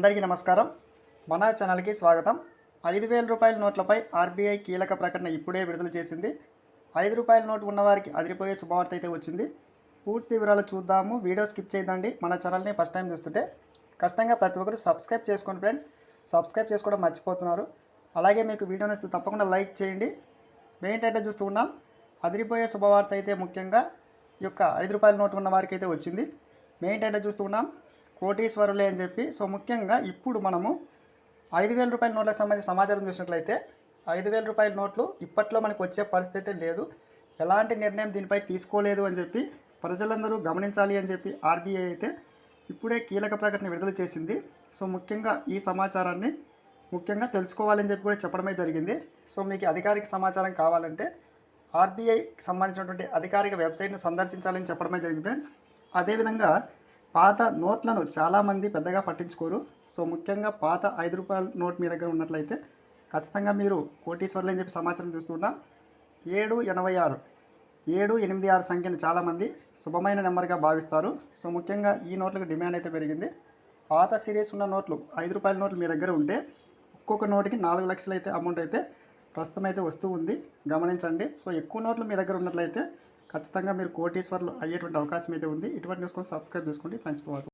అందరికీ నమస్కారం. మన ఛానల్కి స్వాగతం. ఐదు వేల రూపాయల నోట్లపై ఆర్బీఐ కీలక ప్రకటన ఇప్పుడే విడుదల చేసింది. ఐదు రూపాయల నోటు ఉన్నవారికి అదిరిపోయే శుభవార్త అయితే వచ్చింది. పూర్తి వివరాలు చూద్దాము. వీడియో స్కిప్ చేయండి మన ఛానల్ని ఫస్ట్ టైం చూస్తుంటే ఖచ్చితంగా ప్రతి ఒక్కరు సబ్స్క్రైబ్ చేసుకోండి ఫ్రెండ్స్. సబ్స్క్రైబ్ చేసుకోవడం మర్చిపోతున్నారు. అలాగే మీకు వీడియో నచ్చితే తప్పకుండా లైక్ చేయండి. మెయిన్ చూస్తూ ఉన్నాం. అదిరిపోయే శుభవార్త అయితే ముఖ్యంగా ఈ యొక్క ఐదు రూపాయల నోటు ఉన్న వారికి అయితే వచ్చింది. మెయిన్ టైటిల్ చూస్తూ ఉన్నాం. కోటీశ్వరులే అని చెప్పి సో ముఖ్యంగా ఇప్పుడు మనము ఐదు వేల రూపాయల నోట్లకు సంబంధించిన సమాచారం చూసినట్లయితే ఐదు వేల రూపాయల నోట్లు ఇప్పట్లో మనకు వచ్చే పరిస్థితి లేదు. ఎలాంటి నిర్ణయం దీనిపై తీసుకోలేదు అని చెప్పి ప్రజలందరూ గమనించాలి అని చెప్పి ఆర్బీఐ అయితే ఇప్పుడే కీలక ప్రకటన విడుదల చేసింది. సో ముఖ్యంగా ఈ సమాచారాన్ని ముఖ్యంగా తెలుసుకోవాలని చెప్పి కూడా చెప్పడమే జరిగింది. సో మీకు అధికారిక సమాచారం కావాలంటే ఆర్బీఐకి సంబంధించినటువంటి అధికారిక వెబ్సైట్ను సందర్శించాలని చెప్పడమే జరిగింది ఫ్రెండ్స్. అదేవిధంగా పాత నోట్లను చాలామంది పెద్దగా పట్టించుకోరు. సో ముఖ్యంగా పాత ఐదు రూపాయల నోట్ మీ దగ్గర ఉన్నట్లయితే ఖచ్చితంగా మీరు కోటీశ్వర్లు అని చెప్పి సమాచారం చూస్తున్నా ఏడు ఎనభై ఆరు. ఏడు ఎనిమిది ఆరు సంఖ్యను చాలామంది శుభమైన నెంబర్గా భావిస్తారు. సో ముఖ్యంగా ఈ నోట్లకు డిమాండ్ అయితే పెరిగింది. పాత సిరీస్ ఉన్న నోట్లు ఐదు రూపాయల నోట్లు మీ దగ్గర ఉంటే ఒక్కొక్క నోటుకి నాలుగు లక్షలు అయితే అమౌంట్ అయితే ప్రస్తుతం అయితే వస్తూ ఉంది. గమనించండి. సో ఎక్కువ నోట్లు మీ దగ్గర ఉన్నట్లయితే ఖచ్చితంగా మీరు కోటీశ్వర్లు అయ్యేటువంటి అవకాశం అయితే ఉంది. ఇటువంటి న్యూస్ కోసం సబ్స్క్రైబ్ చేసుకోండి. Thanks for watching